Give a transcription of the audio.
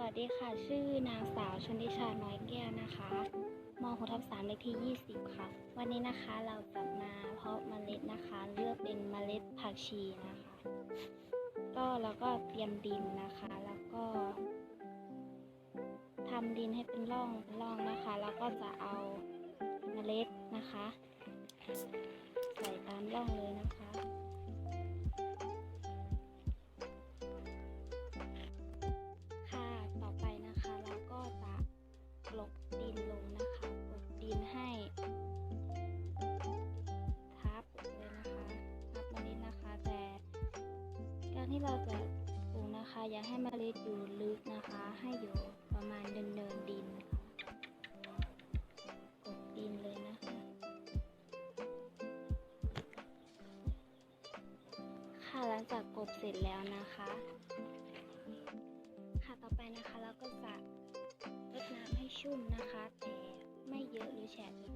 สวัสดีค่ะ ชื่อนางสาวชนทิชา น้อยแก้วนะคะมหกทับสามเลขที่ 20 ค่ะ วันนี้นะคะเราจะมาเพาะเมล็ดนะคะ เลือกเป็นเมล็ดผักชีนะคะ ก็แล้วก็เตรียมดินนะคะ แล้วก็ทำดินให้เป็นร่องเป็นร่องนะคะ แล้วก็จะเอาเมล็ดนะคะ ใส่ตามร่องเลย ดินลงนะคะกลบดินให้ ทับเลยนะคะทับเมล็ดนะคะ แต่ การที่เราจะปลูกนะคะ อย่าให้เมล็ดอยู่ลึกนะคะ ให้อยู่ประมาณเนินเนินดินค่ะกลบดินเลยนะคะ ค่ะหลังจากกบเสร็จแล้วนะคะ ค่ะต่อไปนะคะ ชุ่มนะคะ แต่ไม่เยอะหรือแฉะ